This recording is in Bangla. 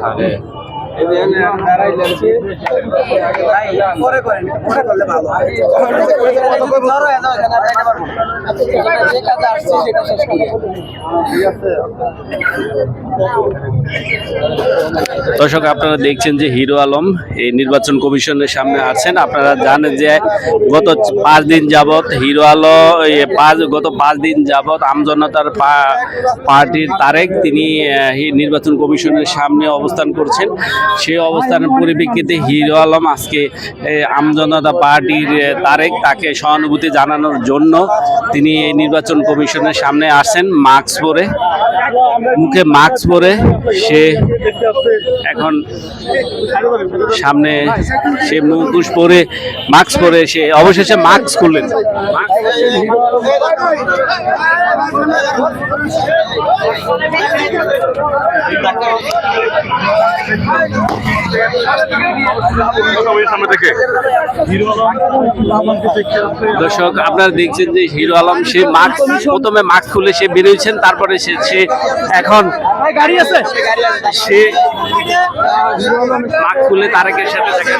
পরে দর্শক আপনারা দেখছেন যে হিরো আলম এই নির্বাচন কমিশনের সামনে আছেন। আপনারা জানেন যে গত পাঁচ দিন যাবত হিরো আলো পাঁচ গত পাঁচ দিন যাবত আমজনতার পা- পার্টির তারেক তিনি নির্বাচন কমিশনের সামনে অবস্থান করছেন। সেই অবস্থানের পরিপ্রেক্ষিতে হিরো আলম আজকে আমজনতা পার্টির তারেক তাকে সহানুভূতি জানানোর জন্য তিনি এই নির্বাচন কমিশনের সামনে আসছেন মাস্ক পরে, মুখে মাস্ক পরে। সে এখন সামনে সে মুখোশ পরে, মাস্ক পরে, সে অবশেষে মাস্ক খুললেন। দর্শক, আপনারা দেখছেন যে হিরো আলম, সে মাস্ক প্রথমে মাস্ক খুলে সে বেরিয়েছেন, তারপরে সে সে এখন গাড়ি আছে সে মাস্ক খুলে তারেকের সাথে দেখা।